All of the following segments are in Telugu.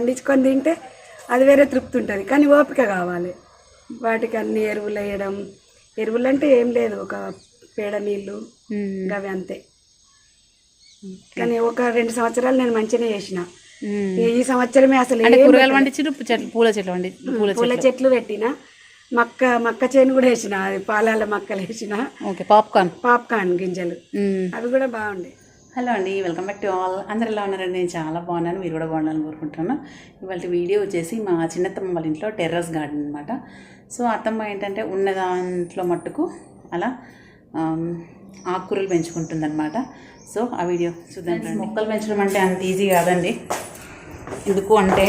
పండించుకొని తింటే అది వేరే తృప్తి ఉంటుంది. కానీ ఓపిక కావాలి. వాటికి అన్ని ఎరువులు వేయడం. ఎరువులు అంటే ఏం లేదు. ఒక పేడ నీళ్ళు. అవి అంతే. కానీ ఒక రెండు సంవత్సరాలు నేను మంచిగానే చేసిన. ఈ సంవత్సరమే అసలు కూరగాయలు పండించారు చెట్లు పూల చెట్లు పండి పూల పూల చెట్లు. పెట్టిన. మక్క మక్క చేను కూడా వేసిన. అది పాలాల మక్కలు వేసిన. Okay popcorn. పాప్కార్న్ గింజలు. అవి కూడా బాగుండే. హలో అండి వెల్కమ్ బ్యాక్ టు ఆల్. అందరు ఎలా ఉన్నారండి? నేను చాలా బాగున్నాను మీరు కూడా బాగుండాలని కోరుకుంటున్నాను. ఇవాళ వీడియో వచ్చేసి మా చిన్నత్తమ్మ వాళ్ళ ఇంట్లో టెర్రస్ గార్డెన్ అనమాట సో అత్తమ్మ ఏంటంటే ఉన్న దాంట్లో మట్టుకు అలా ఆకుకూరలు పెంచుకుంటుందన్నమాట. సో ఆ వీడియో చూద్దాం. మొక్కలు పెంచడం అంటే అంత ఈజీ కాదండి. ఎందుకు అంటే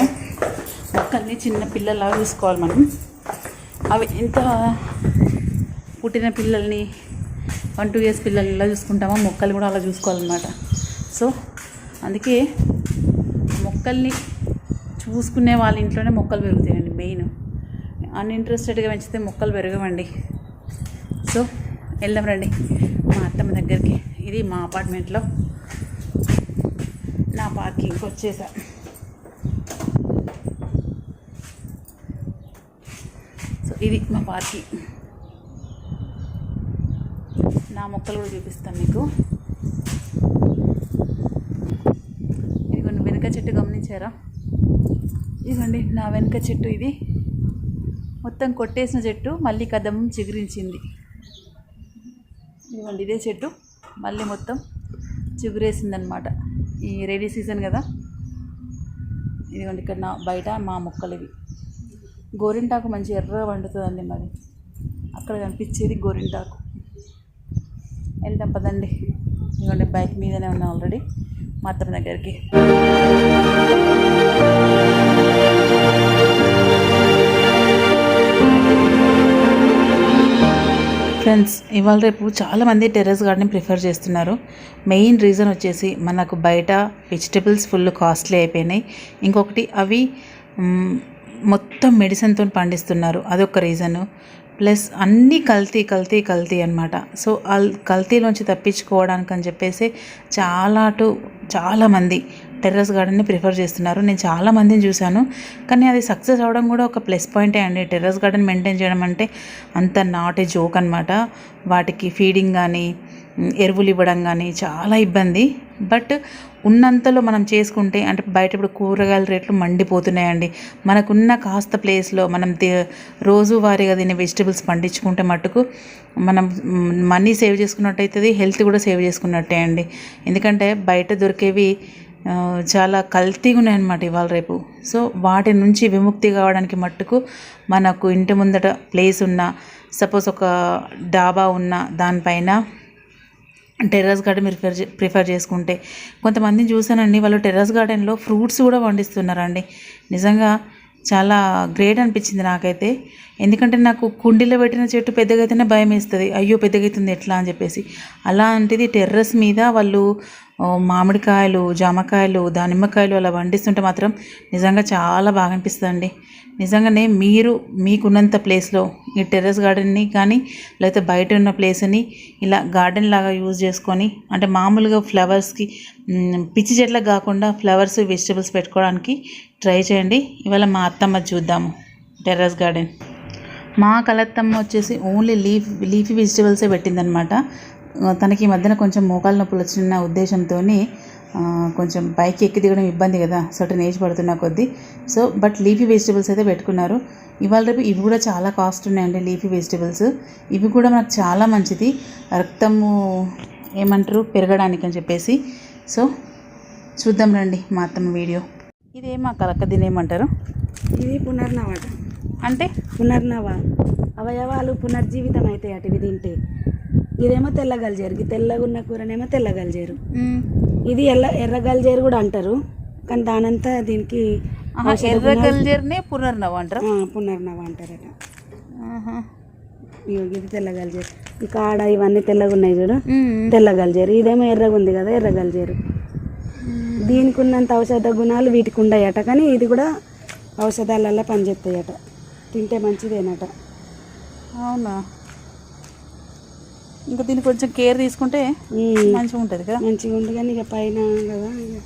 మొక్కల్ని చిన్న పిల్లలా చూసుకోవాలి మనం. అవి ఎంత పుట్టిన పిల్లల్ని వన్ టూ ఇయర్స్ పిల్లలు ఎలా చూసుకుంటామో మొక్కలు కూడా అలా చూసుకోవాలన్నమాట. సో అందుకే మొక్కల్ని చూసుకునే వాళ్ళ ఇంట్లోనే మొక్కలు పెరుగుతాయండి మెయిన్. అన్ఇంట్రెస్టెడ్గా పెంచితే మొక్కలు పెరగవండి. సో వెళ్దాం రండి మా అత్తమ్మ దగ్గరికి. ఇది మా అపార్ట్మెంట్లో. నా పార్కింగ్కి వచ్చేసా. సో ఇది మా పార్కింగ్. నా మొక్కలు కూడా చూపిస్తాను మీకు. ఇదిగోండి వెనక చెట్టు గమనించారా? ఇదిగోండి నా వెనక చెట్టు ఇది. మొత్తం కొట్టేసిన చెట్టు మళ్ళీ కదం చిగురించింది. ఇదిగోండి ఇదే చెట్టు. మళ్ళీ మొత్తం చిగురేసిందనమాట. ఈ రెడీ సీజన్ కదా. ఇదిగోండి ఇక్కడ నా బయట మా మొక్కలు ఇవి. గోరింటాకు మంచి ఎర్ర వండుతుందండి మరి. అక్కడ కనిపించేది గోరింటాకు. వెళ్దాం పదండి ఇంకోటి బైక్ మీదనే ఉన్నా ఆల్రెడీ మాత్రం దగ్గరికి. ఫ్రెండ్స్ ఇవాళ రేపు చాలామంది టెర్రస్ గార్డెన్ ప్రిఫర్ చేస్తున్నారు. మెయిన్ రీజన్ వచ్చేసి మనకు బయట వెజిటబుల్స్ ఫుల్ కాస్ట్లీ అయిపోయినాయి. ఇంకొకటి అవి మొత్తం మెడిసిన్తో పండిస్తున్నారు. అదొక రీజను ప్లస్ అన్నీ కల్తీ కల్తీ కల్తీ అనమాట సో ఆ కల్తీలోంచి తప్పించుకోవడానికి అని చెప్పేసి చాలా అటు చాలామంది టెర్రస్ గార్డెన్ని ప్రిఫర్ చేస్తున్నారు. నేను చాలా మందిని చూశాను. కానీ అది సక్సెస్ అవ్వడం కూడా ఒక ప్లస్ పాయింటే అండి. టెర్రస్ గార్డెన్ మెయింటైన్ చేయడం అంటే అంత నాట్ ఏ జోక్ అనమాట వాటికి ఫీడింగ్ కానీ ఎరువులు ఇవ్వడం కానీ చాలా ఇబ్బంది. బట్ ఉన్నంతలో మనం చేసుకుంటే అంటే బయట ఇప్పుడు కూరగాయల రేట్లు మండిపోతున్నాయండి. మనకున్న కాస్త ప్లేస్లో మనం తే- రోజువారీగా తినే వెజిటబుల్స్ పండించుకుంటే మటుకు మనం మనీ సేవ్ చేసుకున్నట్టు అవుతుంది హెల్త్ కూడా సేవ్ చేసుకున్నట్టే అండి. ఎందుకంటే బయట దొరికేవి చాలా కల్తీగా ఉన్నాయన్నమాట ఇవాళ రేపు. సో వాటి నుంచి విముక్తి కావడానికి మట్టుకు మనకు ఇంటి ముందట ప్లేస్ ఉన్న సపోజ్ ఒక డాబా ఉన్న దానిపైన టెర్రస్ గార్డెన్ ప్రిఫర్ ప్రిఫర్ చేసుకుంటే. కొంతమందిని చూసానండి వాళ్ళు టెర్రస్ గార్డెన్లో ఫ్రూట్స్ కూడా పండిస్తున్నారండి. నిజంగా చాలా గ్రేట్ అనిపించింది నాకైతే. ఎందుకంటే నాకు కుండీలో పెట్టిన చెట్టు పెద్దగైతేనే భయం వేస్తుంది అయ్యో పెద్దగైతుంది ఎట్లా అని చెప్పేసి. అలాంటిది టెర్రస్ మీద వాళ్ళు మామిడికాయలు జామకాయలు దానిమ్మకాయలు అలా పండిస్తుంటే మాత్రం నిజంగా చాలా బాగా అనిపిస్తుందండి. నిజంగానే మీరు మీకున్నంత ప్లేస్లో ఈ టెర్రస్ గార్డెన్ని కానీ లేకపోతే బయట ఉన్న ప్లేస్ని ఇలా గార్డెన్ లాగా యూజ్ చేసుకొని అంటే మామూలుగా ఫ్లవర్స్కి పిచ్చి చెట్లకు కాకుండా ఫ్లవర్స్ వెజిటబుల్స్ పెట్టుకోవడానికి ట్రై చేయండి. ఇవాళ మా అత్తమ్మ చూద్దాము టెర్రస్ గార్డెన్. మా కలత్తమ్మ వచ్చేసి ఓన్లీ లీఫ్ లీఫీ వెజిటబుల్సే పెట్టిందనమాట తనకి ఈ మధ్యన కొంచెం మోకాలు నొప్పులు వచ్చిన ఉద్దేశంతో కొంచెం పైకి ఎక్కి దిగడం ఇబ్బంది కదా సర్టన్ ఏజ్ పడుతున్న కొద్దీ. సో బట్ లీఫీ వెజిటబుల్స్ అయితే పెట్టుకున్నారు. ఇవాళ రేపు ఇవి కూడా చాలా కాస్ట్ ఉన్నాయండి లీఫీ వెజిటబుల్స్ ఇవి కూడా మనకు చాలా మంచిది. రక్తము ఏమంటారు? పెరగడానికి అని చెప్పేసి. సో చూద్దాం రండి మా అత్తమ్మ వీడియో. ఇదేమా కలక్క దీని ఏమంటారు ఇది పునర్నమాట అంటే పునర్నవ అవయవాలు పునర్జీవితం అవుతాయి అటు ఇవి తింటే. ఇదేమో తెల్లగలిజేరు ఈ తెల్లగా ఉన్న కూరనేమో తెల్లగలిజేరు ఇది ఎల్ల ఎర్రగలిజేరు కూడా అంటారు. కానీ దానంతా దీనికి ఎర్ర గల్జర్నే పునర్నవ అంటారా? పునర్నవ అంటారట. ఇది తెల్లగలిజేరు ఈ కాడ ఇవన్నీ తెల్లగా ఉన్నాయి చూడు. తెల్లగలిజేరు ఇదేమో ఎర్రగా ఉంది కదా ఎర్రగలిజేరు దీనికి ఉన్నంత ఔషధ గుణాలు వీటికి ఉండయట. కానీ ఇది కూడా ఔషధాలలో పనిచేస్తాయట. తింటే మంచిదేనట. అవునా? ఇంకా దీన్ని కొంచెం కేర్ తీసుకుంటే. మంచిగా ఉంటుంది కదా? మంచిగా ఉంది కానీ ఇక పైన కదా ఇక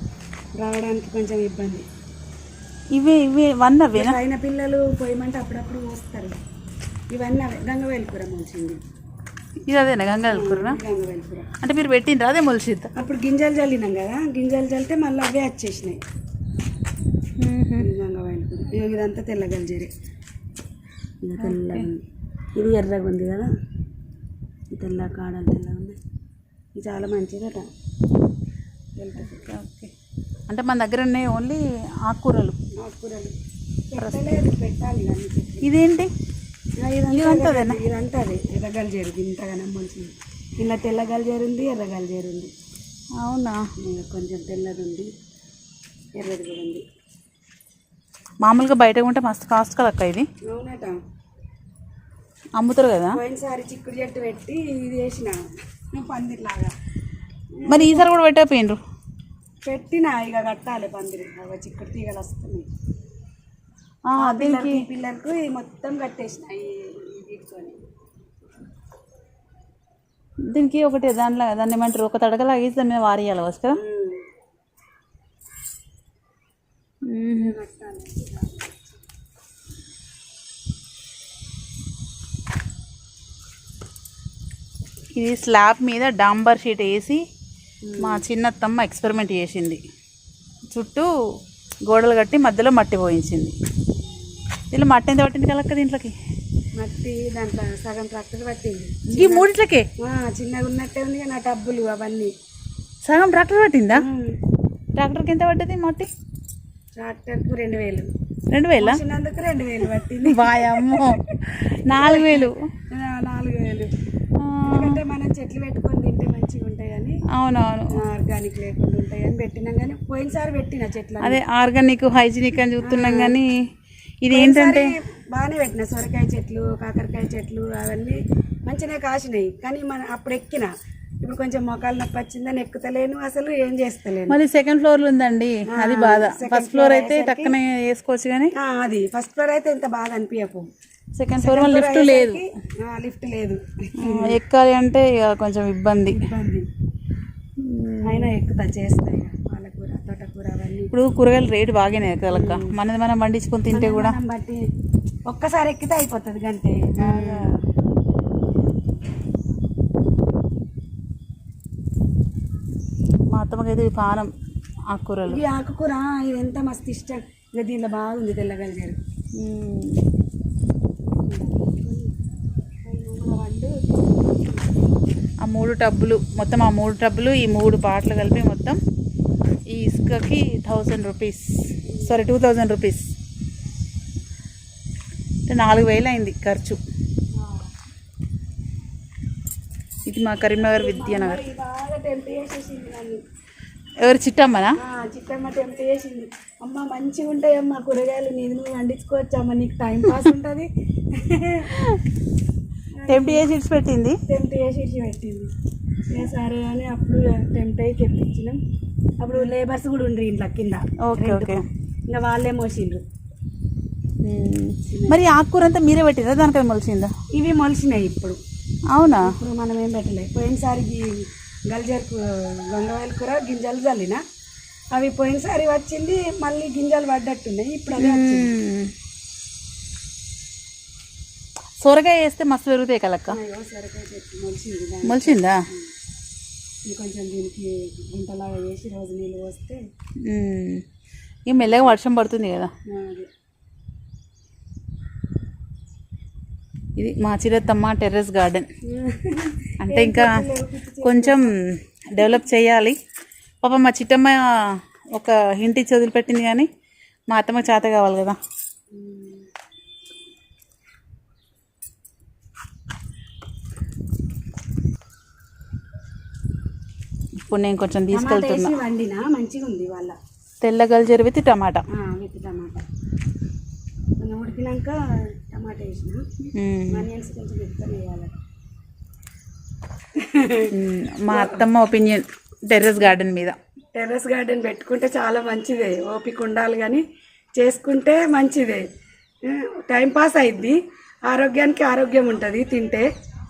రావడానికి కొంచెం ఇబ్బంది. ఇవే ఇవే వన్ పైన పిల్లలు పోయమంటే అప్పుడప్పుడు వస్తారు. ఇవన్నీ అవే గంగవేలు కూర మొలిచింది ఇది అదేనా గంగవేలు కూర అంటే మీరు పెట్టిండ్రా? అదే మొలిసిద్దా? అప్పుడు గింజలు చల్లినాం కదా గింజలు చల్లితే మళ్ళీ అవే వచ్చేసినాయి. గంగవేలు కూర ఇదంతా తెల్ల గల్జరి ఇది తెల్లగా ఉంది. ఇది ఎర్రగా ఉంది కదా? ఈ తెల్ల కాడలు తెల్లగా ఉన్నాయి. ఇది చాలా మంచిదట. ఓకే. అంటే మన దగ్గర ఉన్నాయి ఓన్లీ ఆకుకూరలు. ఆకుకూరలు. పెట్టాలి ఇదేంటి? ఇదంతా ఇదంతా అదే. ఎర్రగల్ చేరు ఇంతగానే మంచిది. ఇలా తెల్లగల్ చేరు ఉంది ఎర్రగల్ చేరు ఉంది. అవునా? కొంచెం తెల్లది ఉంది ఎర్రది కూడా ఉంది. మామూలుగా బయట ఉంటే మస్తు కాస్ట్ కదా అక్క ఇది అమ్ముతారు కదా? పోయినసారి చిక్కుడు చెట్టు పెట్టి ఇది వేసిన పందిరిలాగా. మరి ఈసారి కూడా పెట్టకపోయిండ్రు? పెట్టిన ఇక కట్టాలి పందిరి. అవి చిక్కుడు తీగలు వస్తున్నాయి. పిల్లలకి మొత్తం కట్టేసిన వీటితోని. దీనికి ఒకటి దాంట్లో దాన్ని ఏమంటారు? ఒక తడక లాగేసి దాని మీద వారేయాలి వస్తా. కట్టాలి. ఇది స్లాబ్ మీద డాంబర్ షీట్ వేసి మా చిన్నత్తమ్మ ఎక్స్పెరిమెంట్ చేసింది. చుట్టూ గోడలు కట్టి మధ్యలో మట్టి పోయించింది. దీనిలో మట్టి ఎంత పట్టింది కలక్క దీంట్లోకి? మట్టి దాంట్లో సగం ట్రాక్టర్ పట్టింది. ఈ మూడిట్లకే? చిన్నగా ఉన్నట్టే ఉంది నా డబ్బులు అవన్నీ. సగం ట్రాక్టర్ పట్టిందా. ట్రాక్టర్కి ఎంత పడ్డది మట్టి? ట్రాక్టర్కు రెండు వేలు. రెండు వేల? చిన్నందుకు రెండు వేలు పట్టింది. వాయమ్మో నాలుగు వేలు. నాలుగు వేలు. ఎందుకంటే మనం చెట్లు పెట్టుకొని తింటే మంచిగా ఉంటాయని అవునవును. ఆర్గానిక్ లేకుండా ఉంటాయని పెట్టినాం కానీ పోయినసారి పెట్టిన చెట్లు అదే ఆర్గానిక్ హైజీనిక్ అని చూస్తున్నాం కానీ ఇది ఏంటంటే బాగానే పెట్టిన సొరకాయ చెట్లు కాకరకాయ చెట్లు అవన్నీ మంచిగా కాసినాయి. కానీ మన అప్పుడు ఎక్కిన. ఇప్పుడు కొంచెం మొక్కలు నొప్పి వచ్చిందని ఎక్కుతలేను అసలు ఏం చేస్తలేను. మళ్ళీ సెకండ్ ఫ్లోర్ ఉంది అది బాధ. ఫస్ట్ ఫ్లోర్ అయితే టక్కనే వేసుకోవచ్చు కానీ అది. ఫస్ట్ ఫ్లోర్ అయితే ఇంత బాగా అనిపించకు సెకండ్ ఫ్లోర్ మళ్ళీ లిఫ్ట్ లేదు. లిఫ్ట్ లేదు. ఎక్కాలి అంటే ఇక కొంచెం ఇబ్బంది. ఇబ్బంది. అయినా ఎక్కుతా చేస్తాయి. పాలకూర తోటకూర అవన్నీ. ఇప్పుడు కూరగాయలు రేటు బాగానే కలక్క మనది మనం పండించుకొని తింటే కూడా. బట్టి ఒక్కసారి ఎక్కితే అయిపోతుంది గంతే. మా అత్తమ్మకి అయితే పానం ఆకుకూరలు. ఈ ఆకుకూర ఇది ఎంత మస్తు ఇష్టం. ఇక దీనిలో బాగుంది తెల్లగలిగారు మ్మ్. వండు ఆ మూడు టబ్బులు మొత్తం ఆ మూడు టబ్బులు ఈ మూడు పాటలు కలిపి మొత్తం ఈ ఇసుకకి thousand rupees sorry two thousand rupees అంటే నాలుగు వేలు అయింది ఖర్చు. ఇది మా కరీంనగర్ విద్యానగర్. ఎవరు? చిట్టమ్మనా? చిట్టమ్మ టెంప్ చేసింది. అమ్మ మంచిగా ఉంటాయమ్మా కూరగాయలు నీది నువ్వు వండించుకోవచ్చు అమ్మ నీకు టైం పాస్ ఉంటుంది. టెంప్ట్ చేసి ఇడిచి పెట్టింది? టెంప్ట్ చేసి ఇచ్చి పెట్టింది. ఇక సరే అని అప్పుడు టెంప్ట్ అయ్యి తెప్పించినాం అప్పుడు లేబర్స్ కూడా ఉండ్రి ఇంట్లో కింద. Okay okay. ఇంకా వాళ్ళే మోసిండ్రు. మరి ఆకుకూర అంతా మీరే పెట్టిరా దానికది మొలిచిందా ఇవి మొలిసినాయి ఇప్పుడు. అవునా? ఇప్పుడు మనం ఏం పెట్టలేదు పోయినసారి గల్జర్ గంగవాయల కూర గింజలు చల్లిన అవి పోయినసారి వచ్చింది మళ్ళీ గింజలు పడ్డట్టున్నాయి. ఇప్పుడు అదే. సొరకాయ వేస్తే మస్తు పెరుగుతాయి కలక్క మొలిచిందా ఇంకొంచెం దీనికి గుంటలాగా వేసి రోజు నీళ్ళు. ఇక మెల్లగా వర్షం పడుతుంది కదా. ఇది మా చిరత్తమ్మ టెర్రస్ గార్డెన్. అంటే ఇంకా కొంచెం డెవలప్ చేయాలి. పాప మా చిట్టమ్మ ఒక హింట్ ఇచ్చి వదిలిపెట్టింది కానీ మా అత్తమ్మ చేత కావాలి కదా. ఇప్పుడు నేను కొంచెం తీసుకెళ్తున్నా. వండినా మంచిగా ఉంది వాళ్ళ తెల్ల గల్జరి విత్ టమాటా విత్ టమాటా. కొంచెం ఉడికినాక టమాటా వేసిన. మ్మ్. ఆనియన్స్ కొంచెం ఎక్కువ వేయాలి. మ్మ్. మా అత్తమ్మ ఒపీనియన్ టెర్రస్ గార్డెన్ మీద. టెర్రస్ గార్డెన్ పెట్టుకుంటే చాలా మంచిదే. ఓపిక ఉండాలి కానీ చేసుకుంటే మంచిదే. టైం పాస్ అయింది ఆరోగ్యానికి ఆరోగ్యం ఉంటుంది తింటే.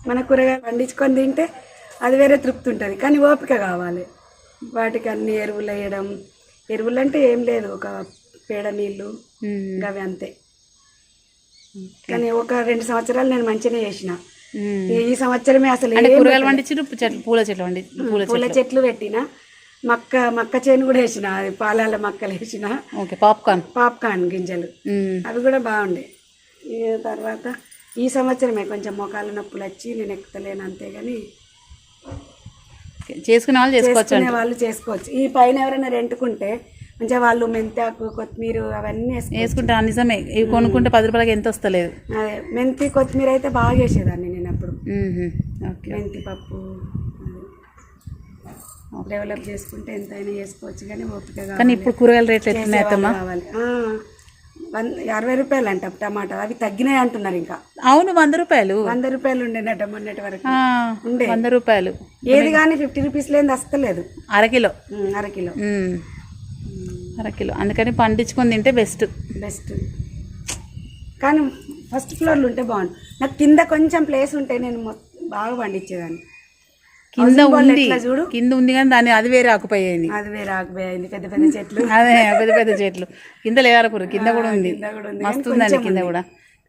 మన కూరగాయలు పండించుకొని తింటే అది వేరే తృప్తి ఉంటుంది. కానీ ఓపిక కావాలి. వాటికి అన్ని ఎరువులు వేయడం. ఎరువులు అంటే ఏం లేదు. ఒక పేడ నీళ్ళు అవి అంతే. కానీ ఒక రెండు సంవత్సరాలు నేను మంచిగానే చేసిన. ఈ- సంవత్సరమే అసలు కూరగాయలు పండించారు చెట్లు పూల చెట్లు పండి పూల చెట్లు. పెట్టిన. మక్క మక్క చేను కూడా వేసిన. అది పాలాల మక్కలు వేసిన. Okay popcorn. పాప్కార్న్ గింజలు. అవి కూడా బాగుండే. తర్వాత ఈ సంవత్సరమే కొంచెం మొఖాల నొప్పులు వచ్చి నేను ఎక్కుతలేను అంతేగాని. చేసుకునే వాళ్ళు చేసుకోవచ్చు చేసుకునే వాళ్ళు చేసుకోవచ్చు. ఈ పైన ఎవరైనా రెంట్కుంటే మంచిగా వాళ్ళు మెంతాకు కొత్తిమీర అవన్నీ వేసుకో వేసుకుంటా నిజమే. ఇవి కొనుక్కుంటే పది రూపాయలకి ఎంత వస్తలేదు. అదే మెంతి కొత్తిమీర అయితే బాగా వేసేదాన్ని నేను అప్పుడు. ఓకే. మెంతి పప్పు డెవలప్ చేసుకుంటే ఎంతైనా చేసుకోవచ్చు కానీ ఓపిక కానీ ఇప్పుడు కూరగాయల రేట్లు ఎట్లున్నాయి కావాలి. వన్ అరవై రూపాయలు అంట టమాటా అవి తగ్గినాయి అంటున్నారు ఇంకా. అవును వంద రూపాయలు. వంద రూపాయలు ఉండేనట మొన్నటి వరకు. ఉండే. వంద రూపాయలు. ఏది కానీ ఫిఫ్టీ రూపీస్ లేని వస్తలేదు అరకిలో అరకిలో. అరకిలో అందుకని పండించుకొని తింటే బెస్ట్. బెస్ట్. కానీ ఫస్ట్ ఫ్లోర్లు ఉంటే బాగుండు. నాకు కింద కొంచెం ప్లేస్ ఉంటే నేను బాగా పండించేదాన్ని. కింద ఉంది. కింద ఉంది కానీ దాన్ని అది వేరే ఆకుపై అయింది అది వేరే ఆకుపోయింది. పెద్ద పెద్ద చెట్లు. అదే పెద్ద పెద్ద చెట్లు. కింద లేవరకూరు కింద కూడా ఉంది. మస్తు ఉందండి కింద కూడా.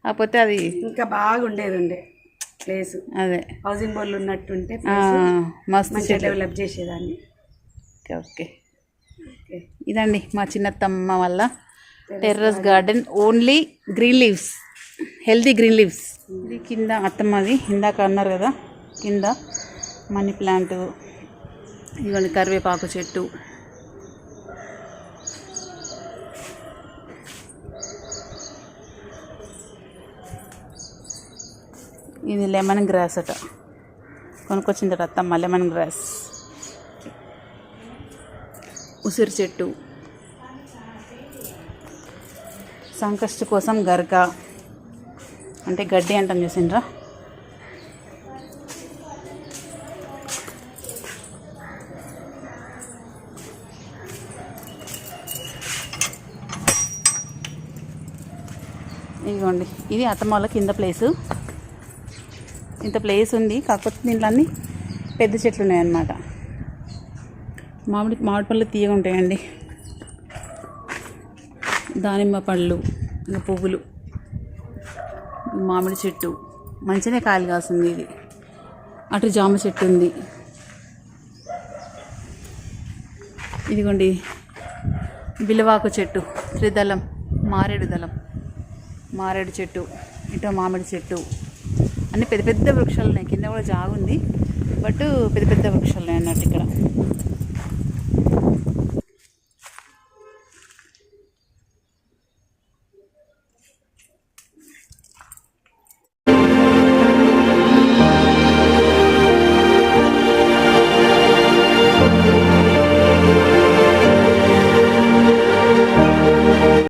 కాకపోతే అది ఇంకా బాగా ఉండేది ఉండే ప్లేస్ అదే. హౌసింగ్ బోర్డులు ఉన్నట్టుంటే మస్తు డెవలప్ చేసేదాన్ని. ఓకే ఇదండి మా చిన్నత్తమ్మ వల్ల terrace garden only green leaves healthy green leaves ఇది కింద అత్తమ్మది ఇందాక అన్నారు కదా. కింద. మనీ ప్లాంట్ ఇదిగోండి కరివేపాకు చెట్టు. ఇది లెమన్ గ్రాస్ అట. కొనుక్కొచ్చిన తర్వాత అమ్మ లెమన్ గ్రాస్ ఉసిరి చెట్టు. సంకష్టి కోసం గరక అంటే గడ్డి అంటాం చూసిండ్రా? ఇది అత్తమాల కింద ప్లేసు. ఇంత ప్లేస్ ఉంది. కాకపోతే దీంట్లో అన్నీ పెద్ద చెట్లు ఉన్నాయన్నమాట. మామిడి మామిడి పళ్ళు తీయగా ఉంటాయండి. దానిమ్మ పళ్ళు ఇంకా పువ్వులు మామిడి చెట్టు. మంచిగా కాయలు కాస్తుంది ఇది. అటు జామ చెట్టు ఉంది. ఇదిగోండి. బిలవాకు చెట్టు. త్రిదళం మారేడు దళం. మారేడు చెట్టు ఇటు మామిడి చెట్టు. అన్ని పెద్ద పెద్ద వృక్షాలు ఉన్నాయి కింద కూడా జాగుంది. బట్ పెద్ద పెద్ద వృక్షాలు ఉన్నాయి అన్నట్టు ఇక్కడ.